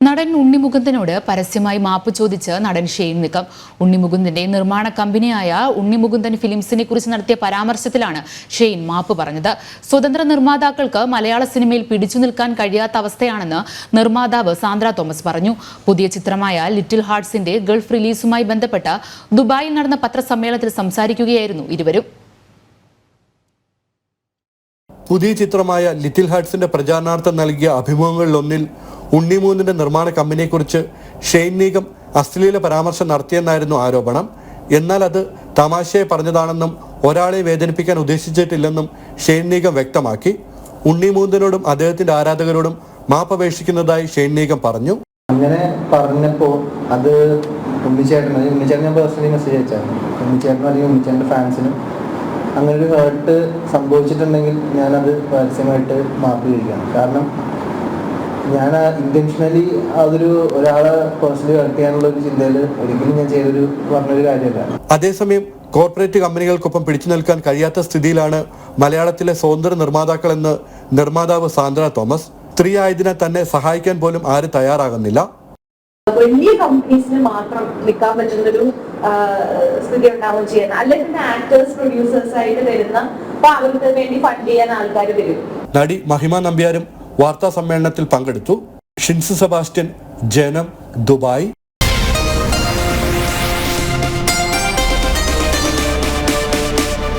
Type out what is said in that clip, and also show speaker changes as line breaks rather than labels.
നടൻ ഉണ്ണിമുകുന്ദനോട് പരസ്യമായി മാപ്പ് ചോദിച്ച് നടൻ ഷെയ്ൻ നിക്കം. ഉണ്ണിമുകുന്ദന്റെ നിർമ്മാണ കമ്പനിയായ ഉണ്ണിമുകുന്ദൻ ഫിലിംസിനെ കുറിച്ച് നടത്തിയ പരാമർശത്തിലാണ് ഷെയ്ൻ മാപ്പ് പറഞ്ഞത്. സ്വതന്ത്ര നിർമ്മാതാക്കൾക്ക് മലയാള സിനിമയിൽ പിടിച്ചു നിൽക്കാൻ കഴിയാത്ത അവസ്ഥയാണെന്ന് നിർമ്മാതാവ് സാന്ദ്ര തോമസ് പറഞ്ഞു. പുതിയ ചിത്രമായ ലിറ്റിൽ ഹാർട്സിന്റെ ഗൾഫ് റിലീസുമായി ബന്ധപ്പെട്ട് ദുബായിൽ നടന്ന പത്രസമ്മേളനത്തിൽ സംസാരിക്കുകയായിരുന്നു ഇരുവരും.
പുതിയ ചിത്രമായ ലിറ്റിൽ ഹാർട്സിന്റെ പ്രചാരണാർത്ഥം നൽകിയ അഭിമുഖങ്ങളിലൊന്നിൽ ഉണ്ണിമൂന്നിന്റെ നിർമ്മാണ കമ്പനിയെക്കുറിച്ച് ഷെയ്ൻ നീഗം അശ്ലീല പരാമർശം നടത്തിയെന്നായിരുന്നു ആരോപണം. എന്നാൽ അത് തമാശയെ പറഞ്ഞതാണെന്നും ഒരാളെ വേദനിപ്പിക്കാൻ ഉദ്ദേശിച്ചിട്ടില്ലെന്നും ഷെയ്ൻ നീഗം വ്യക്തമാക്കി. ഉണ്ണിമൂന്നിനോടും അദ്ദേഹത്തിന്റെ ആരാധകരോടും മാപ്പപേക്ഷിക്കുന്നതായി ഷെയ്ൻ നീഗം പറഞ്ഞു.
അങ്ങനെ പറഞ്ഞപ്പോൾ അത് ഉണ്ണിച്ചേട്ടൻ ഉണ്ണിച്ചേട്ടൻ ഞാൻ പേഴ്സണലി മെസ്സേജ് അയച്ചായിരുന്നു. ഉണ്ണിച്ചേട്ടനും അല്ലെങ്കിൽ ഉണ്ണിച്ചേട്ടന്റെ ഫാൻസിനും അങ്ങനെ ഒരു ഹേർട്ട് സംഭവിച്ചിട്ടുണ്ടെങ്കിൽ ഞാനത് പരസ്യമായിട്ട് മാപ്പ് ചെയ്യിക്കണം. കാരണം ഞാൻ ഇന്റൻഷനലി അതൊരു ഒരാളെ പേഴ്സണലി ഹേർട്ട് ചെയ്യാനുള്ള ഒരു ചിന്തയിൽ ഒരിക്കലും ഞാൻ ചെയ്തൊരു പറഞ്ഞൊരു കാര്യമല്ല.
അതേസമയം കോർപ്പറേറ്റ് കമ്പനികൾക്കൊപ്പം പിടിച്ചു നിൽക്കാൻ കഴിയാത്ത സ്ഥിതിയിലാണ് മലയാളത്തിലെ സ്വതന്ത്ര നിർമ്മാതാക്കളെന്ന് നിർമ്മാതാവ് സാന്ദ്ര തോമസ്. സ്ത്രീ ആയതിനെ തന്നെ സഹായിക്കാൻ പോലും ആര് തയ്യാറാകുന്നില്ല?
വലിയ കമ്പനീസിന് മാത്രം നിൽക്കാൻ പറ്റുന്നൊരു സ്ഥിതി ഉണ്ടാവുകയും ചെയ്യുന്നത് അല്ലെങ്കിൽ ആക്ടേഴ്സ് പ്രൊഡ്യൂസേഴ്സ് ആയിട്ട് വരുന്ന അപ്പൊ അവർക്ക് വേണ്ടി ഫണ്ട് ചെയ്യാൻ ആൾക്കാർ വരും.
നടി മഹിമ നമ്പ്യാരും വാർത്താ സമ്മേളനത്തിൽ പങ്കെടുത്തു. ഷിൻസ് സെബാസ്റ്റ്യൻ ജനം ദുബായ്.